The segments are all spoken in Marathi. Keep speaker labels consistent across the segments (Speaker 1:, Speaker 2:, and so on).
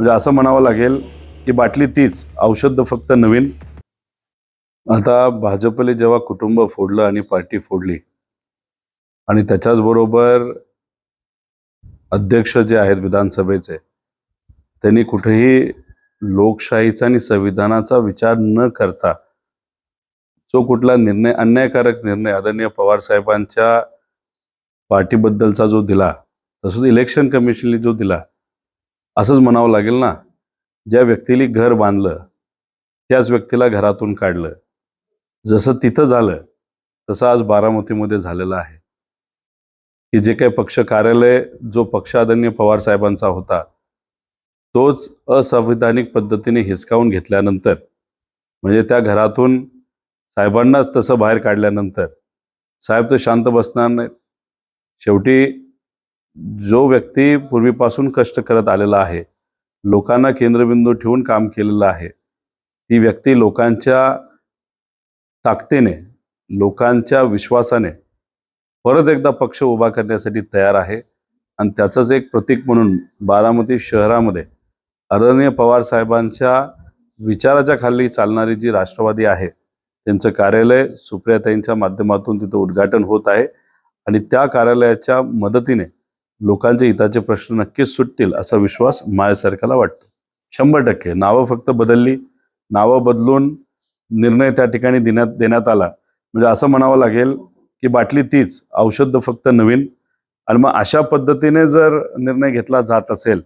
Speaker 1: म्हणजे असं म्हणावं लागेल की बाटली तीच औषध फक्त नवीन. आता भाजपले जेव्हा कुटुंब फोडलं आणि पार्टी फोडली आणि त्याच्याच बरोबर अध्यक्ष जे आहेत विधानसभेचे त्यांनी कुठेही लोकशाहीचा आणि संविधानाचा विचार न करता जो कुठला निर्णय अन्यायकारक निर्णय आदरणीय पवार साहेबांच्या पार्टीबद्दलचा जो दिला तसंच इलेक्शन कमिशनने जो दिला असंच म्हणावं लागेल ना ज्या व्यक्तीने घर बांधलं त्याच व्यक्तीला घरातून काढलं. जसं तिथं झालं तसं आज बारामतीमध्ये झालेलं आहे. की जे काही पक्ष कार्यालय जो पक्षादन्य पवार साहेबांचा होता तोच असंविधानिक पद्धतीने हिसकावून घेतल्यानंतर म्हणजे त्या घरातून साहेबांनाच तसं बाहेर काढल्यानंतर साहेब तर शांत बसणार नाहीत. शेवटी जो व्यक्ती पूर्वीपासून कष्ट करत आलेला आहे लोकांना केंद्रबिंदू ठेवून काम केलेलं आहे ती व्यक्ती लोकांच्या ताकदीने लोकांच्या विश्वासाने परत एकदा पक्ष उभा करण्यासाठी तयार आहे. आणि त्याचंच एक प्रतीक म्हणून बारामती शहरामध्ये आदरणीय पवार साहेबांच्या विचाराच्या खाली चालणारी जी राष्ट्रवादी आहे त्यांचं कार्यालय सुप्रियाताईंच्या माध्यमातून तिथं उद्घाटन होत आहे. आणि त्या कार्यालयाच्या मदतीने लोकांच्या हिताचे प्रश्न नक्कीच सुटतील असा विश्वास माझ्यासारख्याला वाटतो. शंभर टक्के. नावं फक्त बदलली नावं बदलून निर्णय त्या ठिकाणी देण्यात देण्यात आला. म्हणजे असं म्हणावं लागेल की बाटली तीच औषध फक्त नवीन. आणि मग अशा पद्धतीने जर निर्णय घेतला जात असेल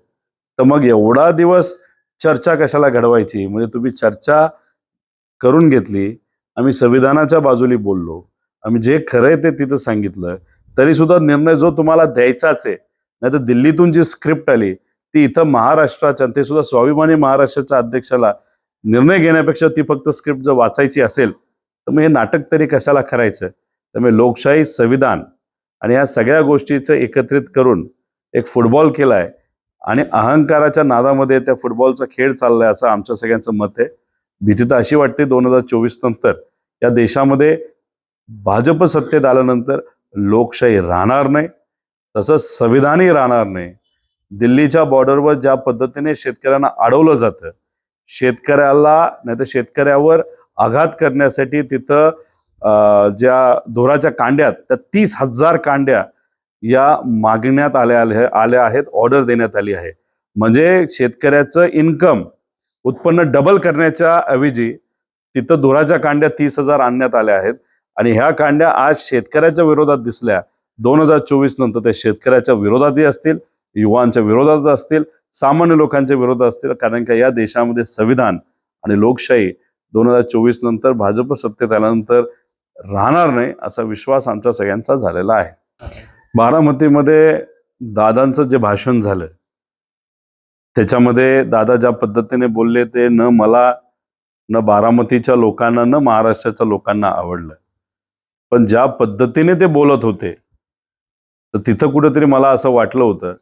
Speaker 1: तर मग एवढा दिवस चर्चा कशाला घडवायची? म्हणजे तुम्ही चर्चा करून घेतली आम्ही संविधानाच्या बाजूली बोललो आम्ही जे खरं आहे ते तिथं सांगितलं तरी सुद्धा निर्णय जो तुम्हाला द्यायचाच आहे नाही तर दिल्लीतून जी स्क्रिप्ट आली ती इथं महाराष्ट्राच्या ते सुद्धा स्वाभिमानी महाराष्ट्राच्या अध्यक्षाला निर्णय घेण्यापेक्षा ती फक्त स्क्रिप्ट जर वाचायची असेल तर मग हे नाटक तरी कशाला करायचं? त्यामुळे लोकशाही संविधान आणि या सगळ्या गोष्टीचं एकत्रित करून एक फुटबॉल केलाय आणि अहंकाराच्या नादामध्ये त्या फुटबॉलचा खेळ चाललाय असं आमच्या सगळ्यांचं मत आहे. भीती तर अशी वाटते दोन हजार चोवीस नंतर. या देशामध्ये भाजप सत्तेत आल्यानंतर लोकशाही राहणार नाही तसंच संविधानही राहणार नाही. दिल्लीच्या बॉर्डरवर ज्या पद्धतीने शेतकऱ्यांना अडवलं जातं शेतकऱ्याला नाही तर शेतकऱ्यावर आघात करण्यासाठी तिथं ज्या धोराच्या कांड्यात त्या तीस हजार कांड्या या मागण्यात आल्या आल्या आल्या आहेत ऑर्डर देण्यात आली आहे. म्हणजे शेतकऱ्याचं इन्कम उत्पन्न डबल करण्याच्या ऐवजी तिथं धुराच्या कांड्या तीस हजार आणण्यात आल्या आहेत. आणि ह्या कांड्या आज शेतकऱ्याच्या विरोधात दिसल्या. दोन हजार चोवीस नंतर ते शेतकऱ्याच्या विरोधातही असतील युवांच्या विरोधात असतील सामान्य लोकांच्या विरोधात असतील कारण का या देशामध्ये संविधान आणि लोकशाही दोन हजार चोवीस नंतर भाजप सत्तेत आल्यानंतर राहणार नाही असा विश्वास आमच्या सगळ्यांचा झालेला आहे. बारामतीमध्ये दादांचं जे भाषण झालं त्याच्यामध्ये दादा ज्या पद्धतीने बोलले ते न मला न बारामतीच्या लोकांना न महाराष्ट्राच्या लोकांना आवडलं. पण ज्या पद्धतीने ते बोलत होते तर तिथं कुठंतरी मला असं वाटलं होतं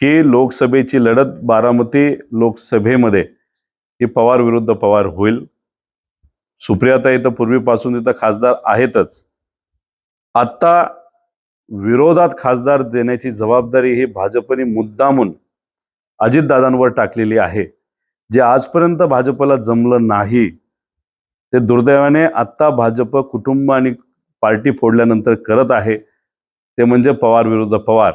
Speaker 1: की लोकसभेची लढत बारामती लोकसभेमध्ये ही पवार विरुद्ध पवार होईल. सुप्रियाताई तर पूर्वीपासून तिथं खासदार आहेतच. आता विरोधात खासदार देण्याची जबाबदारी ही भाजपने मुद्दामून अजितदादांवर टाकलेली आहे. जे आजपर्यंत भाजपला जमलं नाही ते दुर्दैवाने आत्ता भाजप कुटुंब आणि पार्टी फोडल्यानंतर करत आहे. ते म्हणजे पवार विरुद्ध पवार.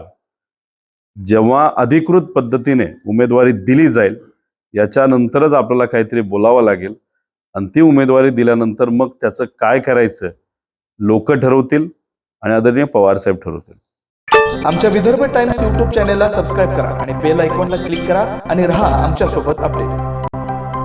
Speaker 1: जेव्हा अधिकृत पद्धतीने उमेदवारी दिली जाईल याच्यानंतरच आपल्याला काहीतरी बोलावं लागेल. आणि ती उमेदवारी दिल्यानंतर मग त्याचं काय करायचं? लोक ठरवतील आणि आदरणीय पवार साहेब ठरवतील.
Speaker 2: आमच्या विदर्भ टाइम्स यूट्यूब चॅनेलला सबस्क्राईब करा आणि बेल आयकॉनला क्लिक करा आणि राहा आमच्यासोबत अपडेट.